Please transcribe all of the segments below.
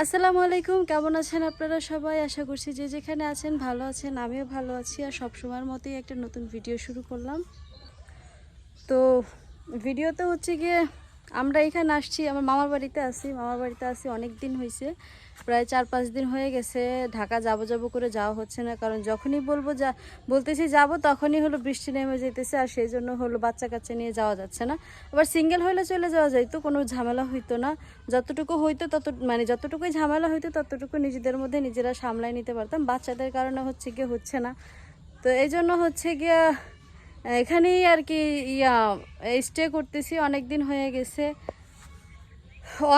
আসসালামু আলাইকুম, কেমন আছেন আপনারা সবাই? আশা করছি যে যেখানে আছেন ভালো আছেন, আমিও ভালো আছি আর সব সময়ের মতোই একটা নতুন ভিডিও শুরু করলাম। তো ভিডিওতে হচ্ছে গিয়ে আমরা এখানে আসছি, আমার মামার বাড়িতে আছি, মামার বাড়িতে আসি অনেক দিন হয়েছে প্রায় চার পাঁচ দিন হয়ে গেছে, ঢাকা যাব যাব করে যাওয়া হচ্ছে না। কারণ যখনই বলব যা, বলতেছি যাব তখনই হলো বৃষ্টি নেমে যেতেছে আর সেই জন্য হলো বাচ্চা কাচ্চা নিয়ে যাওয়া যাচ্ছে না। আবার সিঙ্গেল হইলে চলে যাওয়া যাইতো কোনো ঝামেলা হইতো না। যতটুকু হইতো তত মানে যতটুকুই ঝামেলা হইতো ততটুকু নিজেদের মধ্যে নিজেরা সামলায় নিতে পারতাম। বাচ্চাদের কারণে হচ্ছে গিয়ে হচ্ছে না। তো এই জন্য হচ্ছে গিয়া এখানেই আর কি, ইয়া স্টে করতেছি অনেক দিন হয়ে গেছে।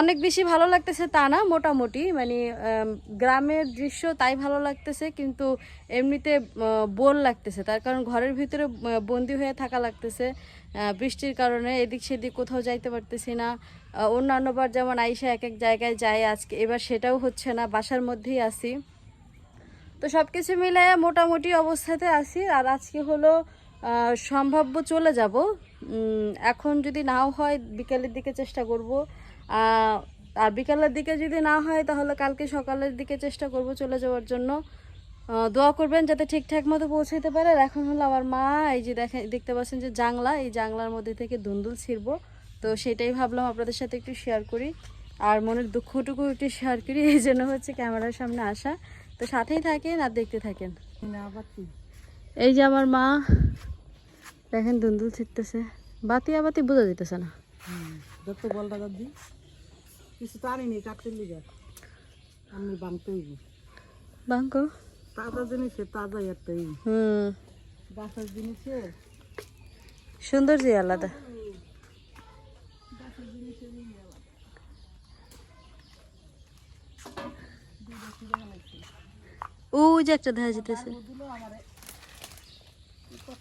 অনেক বেশি ভালো লাগতেছে তা না, মোটামুটি মানে গ্রামের দৃশ্য তাই ভালো লাগতেছে, কিন্তু এমনিতে বোর লাগতেছে। তার কারণ ঘরের ভিতরে বন্দি হয়ে থাকা লাগতেছে বৃষ্টির কারণে, এদিক সেদিক কোথাও যাইতে পারতেছি না। অন্যান্যবার যেমন আইসা এক এক জায়গায় যায় আজকে এবার সেটাও হচ্ছে না, বাসার মধ্যেই আছি। তো সব কিছু মিলে মোটামুটি অবস্থাতে আসি আর আজকে হলো সম্ভাব্য চলে যাব। এখন যদি নাও হয়, বিকেলের দিকে চেষ্টা করব। আর বিকালের দিকে যদি না হয়, তাহলে কালকে সকালের দিকে চেষ্টা করব চলে যাওয়ার জন্য। দোয়া করবেন যাতে ঠিকঠাক মতো পৌঁছাতে পারে। আর এখন হলো আমার মা, এই যে দেখেন দেখতে পাচ্ছেন যে জাংলা এই জাংলার মধ্যে থেকে দুন্দুল ছিড়বো। তো সেটাই ভাবলাম আপনাদের সাথে একটু শেয়ার করি। আর মনের দুঃখটুকু একটু শেয়ার করি, এই জন্য হচ্ছে ক্যামেরার সামনে আসা। তো সাথেই থাকেন আর দেখতে থাকেন। এই যে আমার মা দেখেন দুন্দুল ছিটতেছে। বাতি আবাতি বোঝা যেতেছে না। যত বলটা দাদি কিছু কাটতে লিগে। আমি তাজা জিনিসে তাজা একটা এই। হুম। গাছের জিনিসে। সৌন্দর্য আলাদা। ওই যে একটা দেখা যেতেছে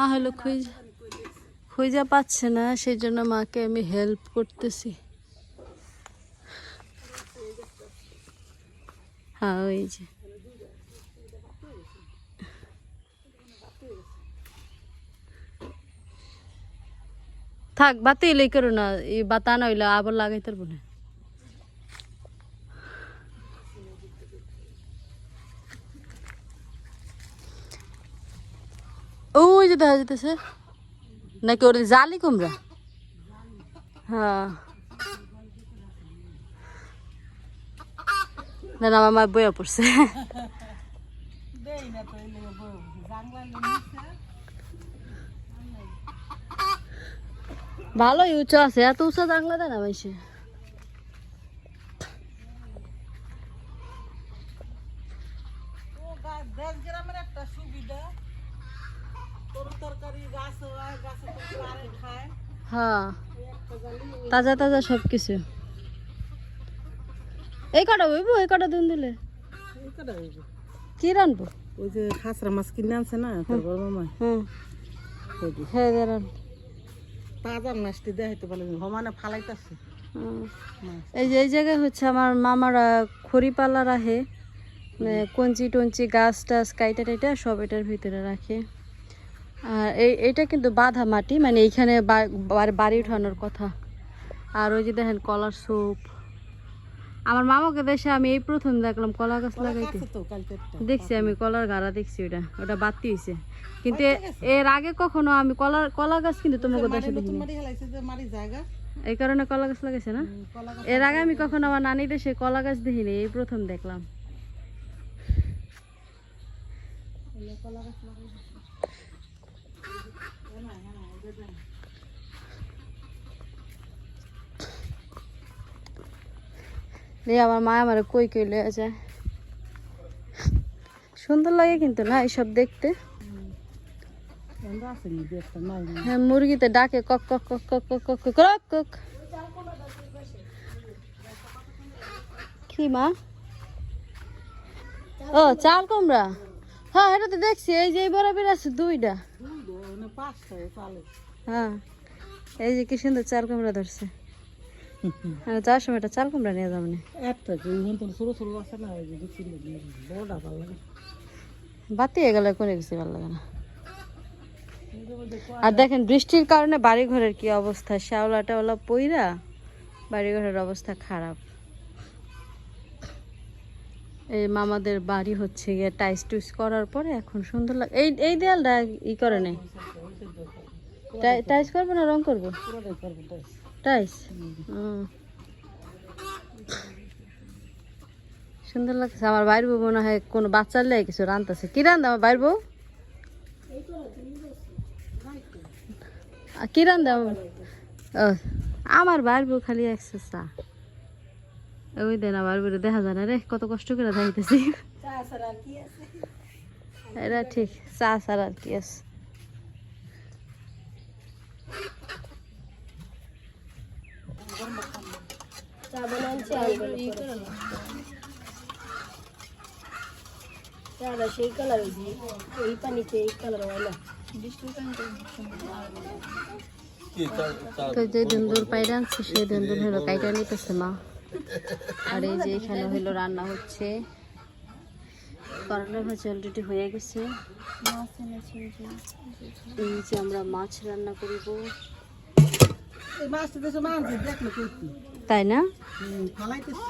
মা হলো খুঁজে খুঁজে পাচ্ছে না সেই জন্য মাকে আমি হেল্প করতেছি। হ্যাঁ ওই যে। থাক বাতি এলেই করো না এই বাতা না হইলে, আবার লাগাই তারবো না। ওই যে দেখা যেতেছে নাকি ওর জালি কুমড়া? হ্যাঁ। না না, আমার বইয়া পড়ছে। জাংলা ভালোই উঁচু আছে, এত উঁচা জানলা দেয় না মাইসে ও গাছ দেশ গ্রামের একটা সুবিধা তরু তরকারি গাছ হয় গাছে পারে খায় হ্যাঁ। এই তাজা তাজা সব কিছু এই কটা বইবো? এই কটা দিন দিলে। কি রানবো? ওই যে খাসরা মাছ কিনে আনছে না তোর বড় মামা হুম ওই যে হ্যাঁ দাঁড়ান তাজা মাছটি দেখাইতে পারলেন সমানে ফালাইতেছে। হুম। এই যে এই জায়গায় হচ্ছে আমার মামারা খড়িপালা রাখে। মানে কঞ্চি টঞ্চি গাছ টাছ কাইটা টাইটা সব এটার ভিতরে রাখে। আর এই এটা কিন্তু বাঁধা মাটি মানে এইখানে বাড়ি উঠানোর কথা। আর ওই যে দেখেন কলার স্যুপ আমার মামাকে দেশে আমি এই প্রথম দেখলাম কলা গাছ লাগাইতে। দেখছি আমি কলার গাড়া দেখছি ওটা ওটা বাতি হয়েছে কিন্তু এর আগে কখনো আমি কলার কলা গাছ কিন্তু তোমাকে দেশে এই কারণে কলা গাছ লাগাইছে না? কলা গাছ এর আগে আমি কখনো আমার নানি দেশে কলা গাছ দেখিনি এই প্রথম দেখলাম। এই আমার মা আমার কই কই লয়ে যায়। সুন্দর লাগে কিন্তু না এইসব দেখতে? হ্যাঁ মুরগিতে ডাকে কক কক কক কক কক কক কক কক কক। কি মা? ও চাল কুমড়া? হ্যাঁ এটা তো দেখছি এই যে বরাবর আছে দুইটা। মানে হ্যাঁ এই যে কি সুন্দর চাল কুমড়া ধরছে। হ্যাঁ যাওয়ার সময় একটা চাল কুমড়া নিয়ে যাব না। একটা যে ওখান থেকে ছোটো ছোটো আছে না ওই যে দেখছি বড়টা ভালো লাগে। বাতি গেলে ভালো লাগে না। আর দেখেন বৃষ্টির কারণে বাড়ি ঘরের কি অবস্থা? শ্যাওলা টাওলা পইরা বাড়ি ঘরের অবস্থা খারাপ। এই মামাদের বাড়ি হচ্ছে গিয়ে টাইস টুইস করার পরে এখন সুন্দর লাগে এই এই দেয়ালটা ই করে নেই। টাই- টাইস করব না রং করব? টাইস। সুন্দর লাগছে। আমার বাইর বউ মনে হয় কোনো বাচ্চার লেগে কিছু রান্তাছে কি রান্ধে আমার বাইর বউ কি রান্ধে আমার বাইর বউ খালি একশো চা ওই দেন আমার বউ দেখা যায় না রে কত কষ্ট করে যাইতেছি এটা ঠিক চা ছাড়া আর কি আছে। সেই কালার এই পানিতে এই কালার হয় না তো যে দুন্দুর পাইরা আনছে সেই দুন্দুর হলো কাইটা নিতেছে মা। আর এই যে এখানে হলো রান্না হচ্ছে। করলা ভাজি অলরেডি হয়ে গেছে। এই যে আমরা মাছ রান্না করিব। মাছটা দেশে মাছ দেখল কইতি তাই না? ফালাইতেছি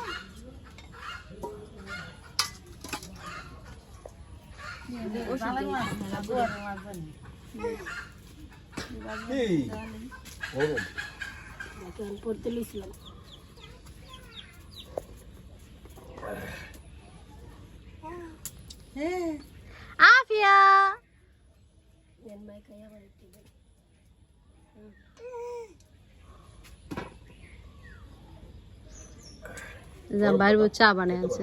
পড়তে লইছিলাম হ্যাঁ আফিয়া মাই খাই আবার একটু দেন। যা বাইরে চা বানিয়ে আনছে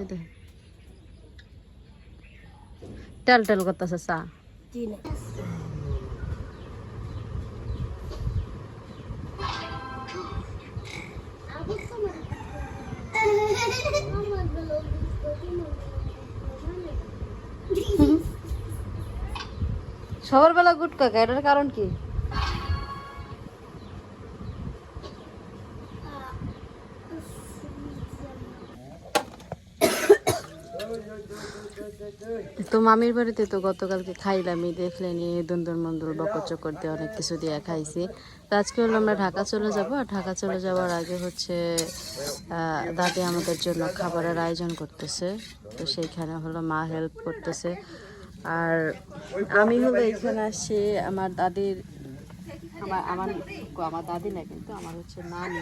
টেল টেল করতেছে চা। সবার বেলা গুটকা এটার কারণ কি? তো মামির বাড়িতে তো গতকালকে খাইলামই দেখলেনি দন্দর মন্দর বকর চকর দিয়ে অনেক কিছু দিয়ে খাইছি। তো আজকে হলো আমরা ঢাকা চলে যাব, আর ঢাকা চলে যাওয়ার আগে হচ্ছে দাদি আমাদের জন্য খাবারের আয়োজন করতেছে। তো সেইখানে হলো মা হেল্প করতেছে। আর আমি হলো এখানে আসছি, আমার দাদির, আমার আমার আমার দাদি না কিন্তু আমার হচ্ছে নানি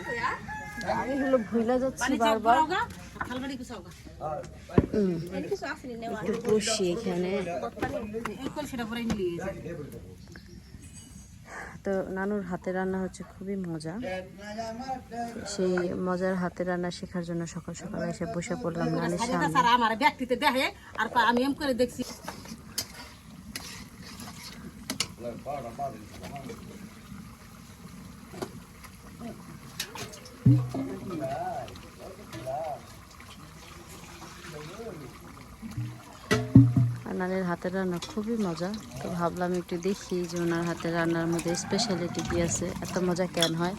আমি হলো ভুলে যাচ্ছি বারবার। একটু বসি এখানে। এই কলসিটা পরে নিয়ে গেছে তো নানুর হাতে রান্না হচ্ছে খুবই মজা। সেই মজার হাতে রান্না শেখার জন্য সকাল সকাল এসে বসে পড়লাম নানির সামনে। আমার ব্যক্তিতে দেখে আর আমি এম করে দেখছি। নানির হাতের রান্না খুবই মজা। তো ভাবলাম একটু দেখি যে ওনার হাতের রান্নার মধ্যে স্পেশালিটি কি আছে এত মজা কেন হয়?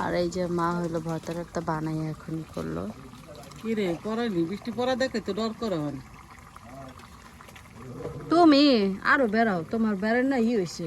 আর এই যে মা হইল ভর্তার একটা বানাই এখন করল। কি রে বৃষ্টি পড়া দেখে তো ডর করে হন তুমি আরও বেড়াও তোমার বেড়ার না ই হয়েছে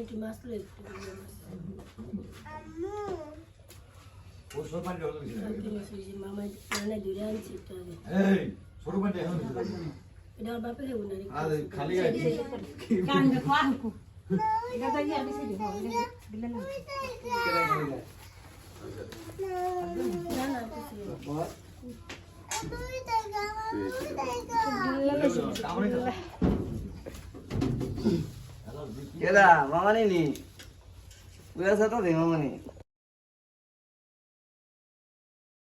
একটু মাছ তুলে একটু ও সরপান্ডে হলো কিছু না। মামা মানে দূরে আনছি একটু আগে এই সরপান্ডে এখন কিছু না। এটা আমার বাপের হেবো না আর খালি গাড়ি না না কিছু কেডা মামানি নি বুঝাছ তো দে মামানি